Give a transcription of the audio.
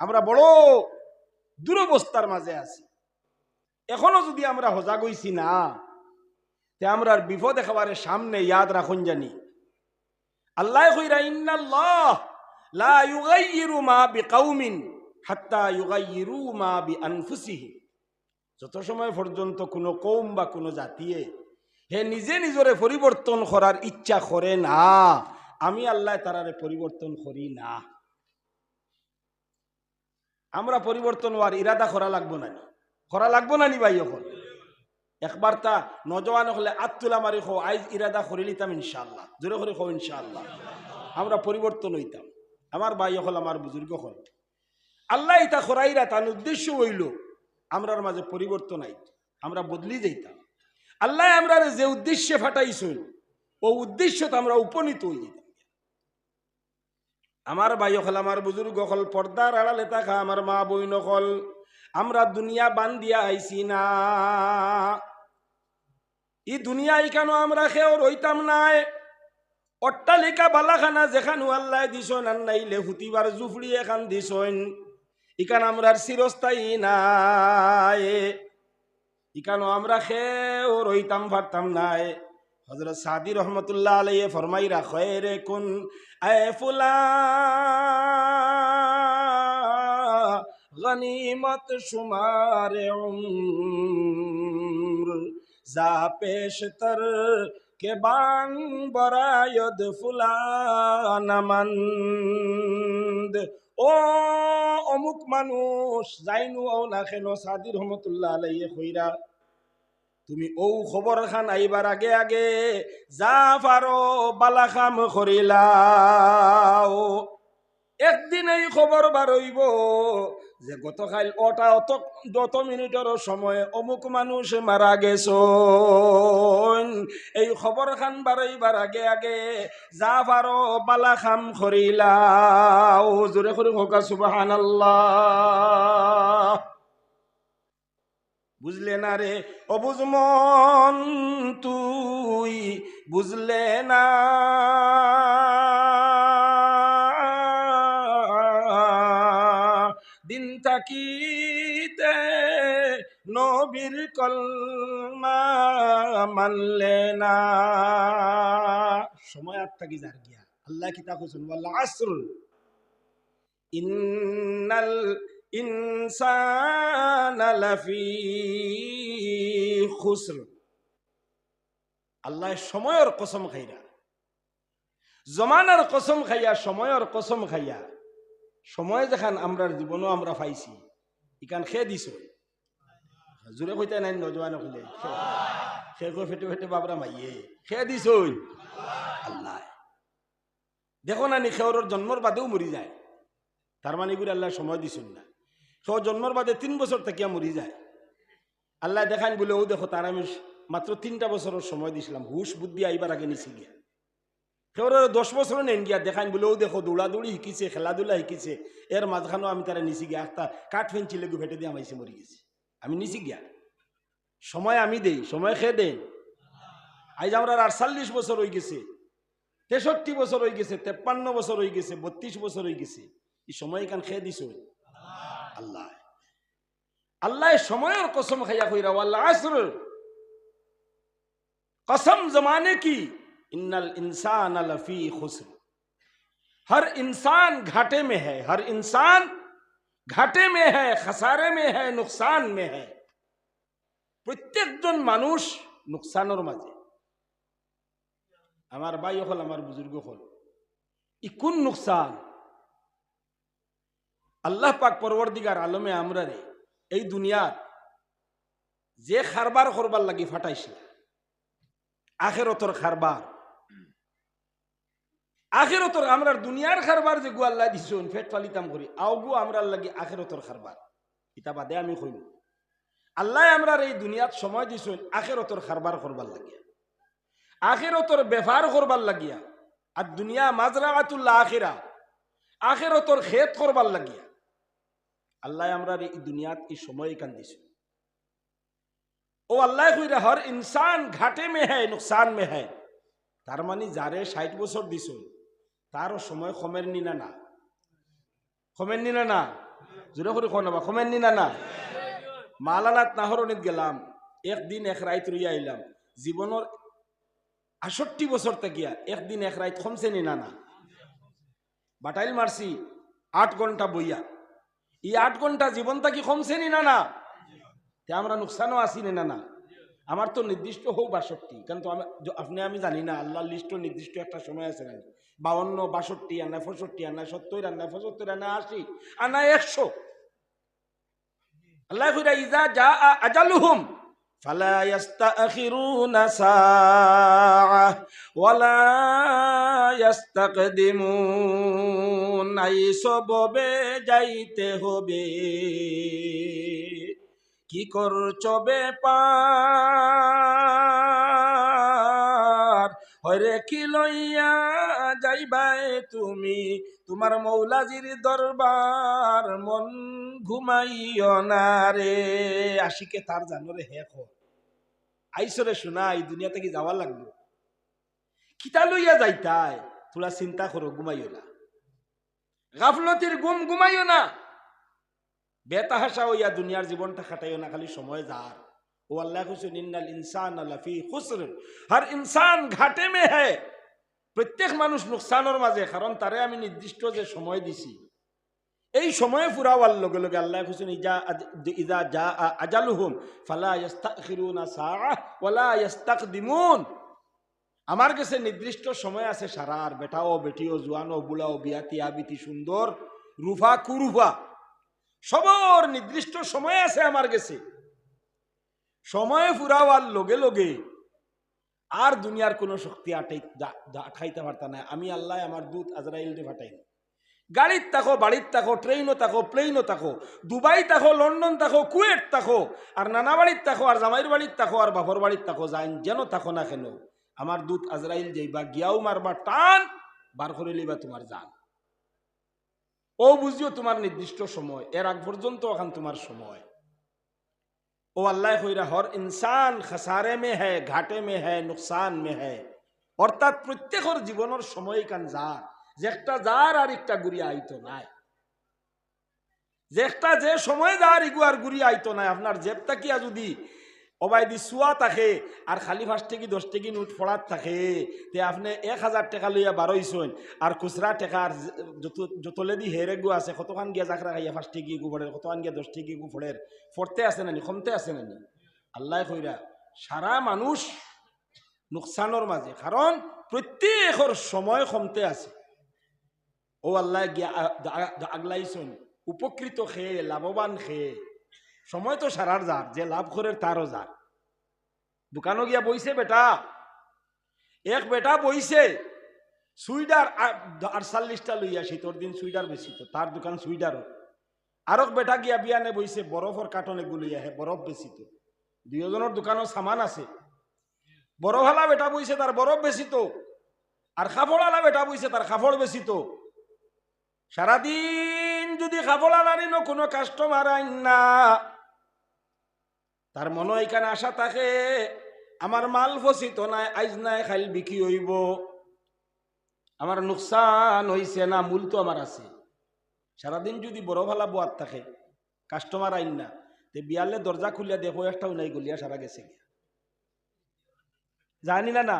আমরা বড় দুরবস্থার মাঝে আছি। এখনও যদি আমরা সজাগ হইছি না, তে আমরা বিপদ একেবারে সামনে ইয়াদ রাখুন জানি। আল্লাহ কইরা লা মা মা যত সময় পর্যন্ত কোনো কৌম বা কোনো জাতিয়ে হে নিজে নিজরে পরিবর্তন করার ইচ্ছা করে না, আমি আল্লাহ তারারে পরিবর্তন করি না। আমরা পরিবর্তন হওয়ার ইরাদা করা লাগবো না? করা লাগবো না নি ভাই এখন? একবার তা নজওয়ান হলে আত্মুলা মারি খো আইজ ইরাদা করে নিতাম ইনশাল্লাহ জোরে করে খো ইনশাল্লাহ আমরা পরিবর্তন হইতাম। আমার ভাই হল আমার বুজুর্গ হল আল্লাহ এটা খরাইরা তার উদ্দেশ্য হইল, আমরার মাঝে পরিবর্তন আইত, আমরা বদলি যাইতাম। আল্লাহ আমরা যে উদ্দেশ্যে ফাটাইছিল ও উদ্দেশ্যত আমরা উপনীত হয়ে যেতাম আমার ভাই হল আমার বুজুর্গ হল, পর্দার আড়ালে থাকা আমার মা বই নকল আমরা দুনিয়া বান্দিয়া আইছি না। ই দুনিয়া কেন আমরা খেয়েও রইতাম নাই? অট্টালিকা বালাখানা যেখান আল্লাহ দিছন, আর নাইলে হুতিবার জুফড়ি এখান দিছন। ইকান আমরার চিরস্থায়ী নাই? ইকানো আমরা খেয়েও রইতাম পারতাম নাই? হজরত সাদি রহমতুল্লাহ আলাইয়ে ফরমাই রাখে রে কুন আয় ফুলা গনিমত উমর, যা পেশতর কে বাং বরায়দ ফুলানামন্দ ও অমুক মানুষ, যাইনু ও না কেন সাদির রহমতুল্লাহ আলাইয়ে কইরা তুমি ও খবর খান আইবার আগে আগে যা পারো বালা খাম করিলাও। একদিন এই খবর বারইব যে গতকাল ওটা অত যত মিনিটের সময় অমুক মানুষ মারা গেছ এই খবর খান বারইবার আগে আগে যা পারো বালা খাম করিলাও। জোরে করে হোকা সুবাহান বুঝলে না রে অবুজ মন তুই, বুঝলে না। দিন থাকিতে নবীর কলমা মানলে না। সময় আর থাকি যার গিয়া। আল্লাহ কি তা কুসুন বল্লা আসর। ইন্নাল আল্লাহ সময়ের কসম খাইরা, জমানার কসম খাইয়া, সময়ের কসম খাইয়া, সময় যেখান আমরার জীবনও আমরা পাইছি, ইখান খে দিছ। জোরে কইতে নাই, নজওয়ান কইলে কই ফেটে ফেটে বাবরা মাইয়ে। খে দিছ আল্লাহ। দেখো না নি খেওরের জন্মর বাদেও মরি যায়। তার মানে এগুলো আল্লাহ সময় দিছেন না। সে জন্মর বাদে তিন বছর থাকিয়া মরি যায়। আল্লাহ দেখান বলে, ও দেখো তার আমি মাত্র তিনটা বছরের সময় দিছিলাম। হুশ বুদ্ধি আইবার আগে নিছি গিয়া। সেওর দশ বছর নেন গিয়া দেখান বলে, ও দেখো দৌড়াদৌড়ি শিকিছে খেলাধুলা শিকিছে এর মাঝখানেও আমি তারা নিছি গিয়া। একটা কাঠ ফেঞ্চি লেগু ফেটে দিয়ে আমাইছে মরি গেছি। আমি নিছি গিয়া। সময় আমি দেই, সময় খেয়ে দেন আজ আমরা আটচল্লিশ বছর হয়ে গেছে, তেষট্টি বছর হয়ে গেছে, তেপ্পান্ন বছর হয়ে গেছে, বত্রিশ বছর হয়ে গেছে। এই সময় কান খেয়ে দিছ? اللہ ہے اللہ شمائر قسم কইরা خیر والعصر قسم زمانے کی ان الانسان لفی خسر ہر انسان گھاٹے میں ہے ہر انسان گھاٹے میں ہے خسارے میں ہے نقصان میں ہے پرتیکজন مانوش نقصان اور আমার ہمارے হল، আমার ہمارے হল। ই কোন نقصان আল্লাহ পাক পরবর্তীকার আলমে আমরা রে এই দুনিয়ার যে খারবার করবার লাগি ফাটাইছিল আখেরতর খারবার। আখেরতর আমরা দুনিয়ার খারবার যে গু আল্লাহ দিছুন, ফেট ফালিতাম করি আওগু আমরা লাগি আখেরতর খারবার। বাদে আমি কইম। আল্লাহ আমরা এই দুনিয়াত সময় দিছুন আখেরতর খারবার করবার লাগিয়া। আখেরতর বেফার করবার লাগিয়া। আর দুনিয়া মাজরাআতুল্লাহ আখিরা, আখেরতর খেত করবার লাগিয়া। আল্লাহ আমরা এই দুনিয়াত এই সময় কান দিছুন ও আল্লাহ কইরা, হর ইনসান ঘাটে মে হ্যায়, নুকসান মে হ্যায়। তার মানে যারে ষাট বছর দিছ, তারও সময় কমের নিনা না। কমের নিনা না? জোরে করে কোন বা কমেননি না না? মালানাথ নাহরণিত গেলাম, একদিন এক রাইত রইয়া আইলাম। জীবনের আষট্টি বছর থাকিয়া একদিন এক রাইত নি না না। বাটাইল মারছি, আট ঘণ্টা বইয়া। এই আট ঘণ্টা জীবনটা কি কমছে নি না না? তে আমরা নুকসানও আসি নি না আমার তো নির্দিষ্ট হোক বাষট্টি, কিন্তু আমি আপনি আমি জানি না আল্লাহ লিস্ট নির্দিষ্ট একটা সময় আছে না বাউন্ন, বাষট্টি না পঁয়ষট্টি, আর না সত্তর না পঁচাত্তর, আর না আশি, আর না একশো। আল্লাহ ইজা যা আজালুহুম। ফালা ইয়াস্তাখিরুনা সাআ ওয়ালা ইয়াস্তাকদিমুন আই সববে যাইতে হবে। কি করছ বেপার? হরে কি লইয়া যাইবাই তুমি? তোমার মৌলাজির দরবার মন ঘুমাইও না রে। আশিকে তার জানো রে হে আইসরে এই দুনিয়া থেকে যাওয়া লাগল কিতা লইয়া যাইতাই? তোরা চিন্তা করো, ঘুমাইও না। গাফলতির গুম ঘুমাইও না। বেতাহাসা হইয়া দুনিয়ার জীবনটা খাটাইও না, খালি সময় যার। ও আল্লাহ হুসেন ইন্নাল ইনসান আল্লাফি খুসর হর ইনসান ঘাটে মে হ্যায় প্রত্যেক মানুষ নুকসানের মাঝে, কারণ তারে আমি নির্দিষ্ট যে সময় দিছি। এই সময়ে ফুরাওয়ার লগে লগে আল্লাহ হুসেন ইজা ইজা যা আজালুহুম, ফালা ইয়াস্তাকদিমুন। আমার কাছে নির্দিষ্ট সময় আছে সারার, বেটাও, বেটিও, জোয়ানো, বুলাও বিয়াতি আবিতি সুন্দর, রুফা, কুরুফা, সবর নির্দিষ্ট সময় আছে আমার কাছে। সময় ফুরাওয়ার লগে লগে আর দুনিয়ার কোনো শক্তি আটাই আঠাইতে পারতা না আমি আল্লাহ আমার দুধ আজরাইলরে ফাটাই গাড়ির তাকো, বাড়ির তাকো ট্রেনও তাকো প্লেনও তাকো, দুবাই তাকো, লন্ডন তাকো, কুয়েট তাকো, আর নানা বাড়ির তাকো, আর জামাইর বাড়ির তাকো, আর বাপর বাড়ির তাকো, যাইন যেন তাকো না কেন, আমার দুধ আজরাইল যাইবা, গিয়াও মারবা, টান, বার করে লইবা তোমার জান। ও বুঝিও তোমার নির্দিষ্ট সময়, এর আগ পর্যন্ত এখন তোমার সময়। ও আল্লাহ কইরা, হর ইনসান খসারে মে হ্যায়, ঘাটে মে হ্যায়, নুকসান মে হ্যায়। অর্থাৎ প্রত্যেকের জীবনের সময় কান যার যে যার আর একটা গুড়িয়া আইতো নাই। যে যে সময় যার ইগু আর গুড়িয়া আইতো নাই, আপনার জেব তাকিয়া যদি অবাইদি চুয়া থাকে আর খালি ফাঁস থেকে দশ টেকি নোট ফড়াত থাকে, তে আপনি এক হাজার টাকা লইয়া বারোইছন আর খুচরা টাকা আর যত যতলেদি হেরে গু আছে, কতখান গিয়া জাকরা খাইয়া ফাঁস টেকি গু ফড়ের কতখান গিয়া দশ টেকি গু ফড়ের ফরতে আছে নানি কমতে আছে নানি? আল্লাহ কইরা, সারা মানুষ নুকসানোর মাঝে কারণ প্রত্যেকর সময় কমতে আছে। ও আল্লাহ গিয়া আ- আ- উপকৃত খেয়ে লাভবান খেয়ে সময় তো সারার যার যে লাভ করে তারও যার দোকানও গিয়া বইছে বেটা এক বেটা বইছে সুইডার আটচল্লিশটা লইয়া শীতর দিন সুইডার তো তার দোকান সুইডারও আরক বেটা গিয়া বিয়ানে বইছে বরফর কার্টনে গুলিয়া হে বরফ তো দুজনের দোকানও সামান আছে বরফালা বেটা বইছে তার বরফ বেশি তো আর খাফড়ালা বেটা বইছে তার খাফড় তো সারাদিন যদি খাফড়ালারই ন কোনো কাস্টমার আইন না, তার মনে এখানে আশা থাকে, আমার মাল ফসিত নাই, আইজ নাই, খাইল বিক্রি হইব। আমার নুকসান হইছে না, মূল তো আমার আছে। সারাদিন যদি বড় ভালা বোয়ার থাকে কাস্টমার আইন না, তে বিয়ালে দরজা খুলিয়া দেখো একটাও নাই গলিয়া, সারা গেছে গিয়া। জানি না না।